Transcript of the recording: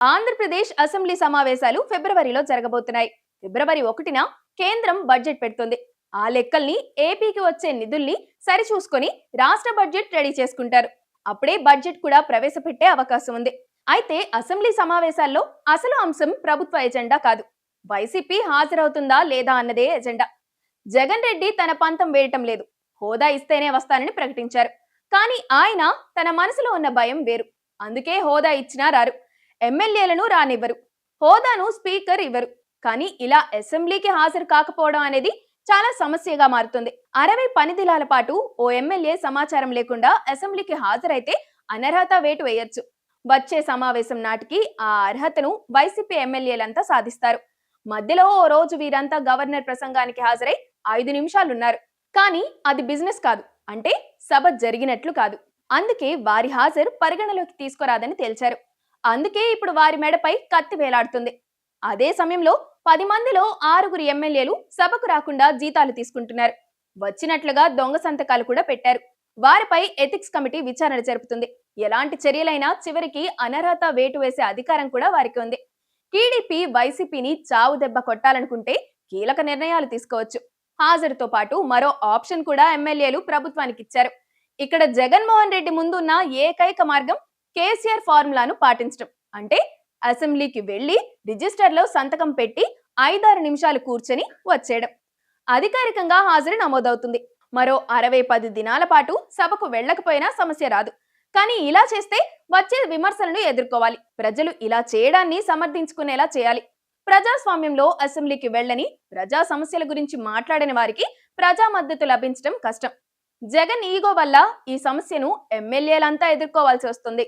Andhra Pradesh assembly సమావేశాలు ఫిబ్రవరిలో జరగబోతున్నాయి. ఫిబ్రవరి ఒకటిన కేంద్రం బడ్జెట్ పెడుతుంది. ఆ లెక్కల్ని ఏపీకి వచ్చే నిధుల్ని సరిచూసుకొని రాష్ట్ర బడ్జెట్ రెడీ చేసుకుంటారు. అప్పుడే బడ్జెట్ కూడా ప్రవేశపెట్టే అవకాశం ఉంది. అయితే అసెంబ్లీ సమావేశాల్లో అసలు అంశం ప్రభుత్వ ఎజెండా కాదు. వైసీపీ హాజరవుతుందా లేదా అన్నదే ఎజెండా. జగన్ రెడ్డి తన పంతం వేయటం లేదు. హోదా ఇస్తేనే వస్తానని ప్రకటించారు. కానీ ఆయన తన మనసులో ఉన్న భయం వేరు. అందుకే హోదా ఇచ్చినా రారు. ఎమ్మెల్యేలను రానివ్వరు. హోదాను స్పీకర్ ఇవ్వరు. కానీ ఇలా అసెంబ్లీకి హాజరు కాకపోవడం అనేది చాలా సమస్యగా మారుతుంది. అరవై పని దినాల పాటు ఓ ఎమ్మెల్యే సమాచారం లేకుండా అసెంబ్లీకి హాజరైతే అనర్హత వేటు వేయొచ్చు. వచ్చే సమావేశం నాటికి ఆ అర్హతను వైసీపీ ఎమ్మెల్యేలంతా సాధిస్తారు. మధ్యలో ఓ రోజు వీరంతా గవర్నర్ ప్రసంగానికి హాజరై ఐదు నిమిషాలున్నారు. కానీ అది బిజినెస్ కాదు. అంటే సభ జరిగినట్లు కాదు. అందుకే వారి హాజరు పరిగణలోకి తీసుకురాదని తేల్చారు. అందుకే ఇప్పుడు వారి మెడపై కత్తి వేలాడుతుంది. అదే సమయంలో పది మందిలో ఆరుగురు ఎమ్మెల్యేలు సభకు రాకుండా జీతాలు తీసుకుంటున్నారు. వచ్చినట్లుగా దొంగ సంతకాలు కూడా పెట్టారు. వారిపై ఎథిక్స్ కమిటీ విచారణ జరుపుతుంది. ఎలాంటి చర్యలైనా చివరికి అనర్హత వేటు వేసే అధికారం కూడా వారికి ఉంది. టీడీపీ వైసీపీని చావు దెబ్బ కొట్టాలనుకుంటే కీలక నిర్ణయాలు తీసుకోవచ్చు. హాజరుతో పాటు మరో ఆప్షన్ కూడా ఎమ్మెల్యేలు ప్రభుత్వానికి ఇచ్చారు. ఇక్కడ జగన్మోహన్ రెడ్డి ముందున్న ఏకైక మార్గం కేసీఆర్ ఫార్ములాను పాటించడం అంటే అసెంబ్లీకి వెళ్ళి రిజిస్టర్లో సంతకం పెట్టి ఐదారు నిమిషాలు కూర్చొని వచ్చేయడం. అధికారికంగా హాజరు నమోదవుతుంది. మరో అరవై పది దినాల పాటు సభకు వెళ్ళకపోయినా సమస్య రాదు. కానీ ఇలా చేస్తే వచ్చే విమర్శలను ఎదుర్కోవాలి. ప్రజలు ఇలా చేయడాన్ని సమర్థించుకునేలా చేయాలి. ప్రజాస్వామ్యంలో అసెంబ్లీకి వెళ్ళని ప్రజా సమస్యల గురించి మాట్లాడని వారికి ప్రజా మద్దతు లభించడం కష్టం. జగన్ ఈగో వల్ల ఈ సమస్యను ఎమ్మెల్యేలంతా ఎదుర్కోవాల్సి వస్తుంది.